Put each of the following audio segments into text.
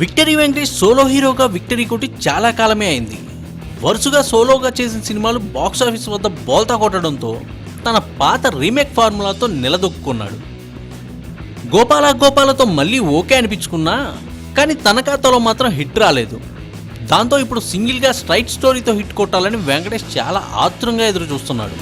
Victory Venkatesh solo హీరోగా victory కొట్టి చాలా కాలమే అయింది. వరుసగా సోలోగా చేసిన సినిమాలు బాక్సాఫీస్ వద్ద బోల్తా కొట్టడంతో తన పాత రీమేక్ ఫార్ములాతో నిలదొక్కున్నాడు. గోపాల గోపాలతో మళ్ళీ ఓకే అనిపించుకున్నా కానీ తన ఖాతాలో మాత్రం హిట్ రాలేదు. దాంతో ఇప్పుడు సింగిల్గా స్ట్రైట్ స్టోరీతో హిట్ కొట్టాలని వెంకటేష్ చాలా ఆత్రంగా ఎదురు చూస్తున్నాడు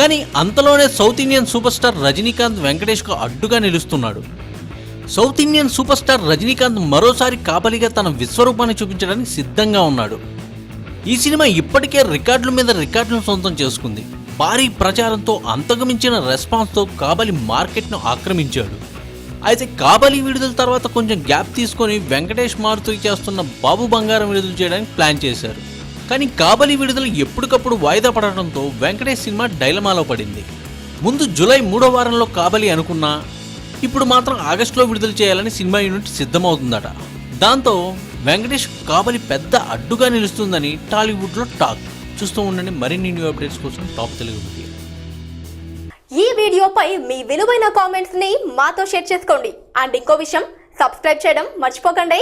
కానీ అంతలోనే south Indian super star Rajinikanth వెంకటేష్కు అడ్డుగా నిలుస్తున్నాడు. South Indian super star Rajinikanth మరోసారి కాపలిగా తన విశ్వరూపాన్ని చూపించడానికి సిద్ధంగా ఉన్నాడు. ఈ సినిమా ఇప్పటికే రికార్డుల మీద రికార్డులను సొంతం చేసుకుంది. భారీ ప్రచారంతో అంతకుమించిన రెస్పాన్స్తో కాబలి మార్కెట్ను ఆక్రమించాడు. అయితే కాబలి విడుదల తర్వాత కొంచెం గ్యాప్ తీసుకొని వెంకటేష్ మారుతూ చేస్తున్న బాబు బంగారం విడుదల చేయడానికి ప్లాన్ చేశారు. కానీ కాబలి విడుదల ఎప్పటికప్పుడు వాయిదా పడటంతో వెంకటేష్ సినిమా డైలమాలో పడింది. ముందు జూలై మూడో వారంలో కాబలి అనుకున్నా ఇప్పుడు మాత్రం ఆగస్టులో విడుదల చేయాలని సినిమా యూనిట్ సిద్ధమవుతుందట. దాంతో వెంకటేష్ కాబలి పెద్ద అడ్డుగా నిలుస్తుందని టాలీవుడ్లో టాక్. చూస్తూ ఉండండి మరిన్ని న్యూ అప్డేట్స్ కోసం టాప్ తెలుగు ఈ వీడియోపై మీ విలువైన కామెంట్స్ని మాతో షేర్ చేసుకోండి. అండ్ ఇంకో విషయం సబ్స్క్రైబ్ చేయడం మర్చిపోకండి.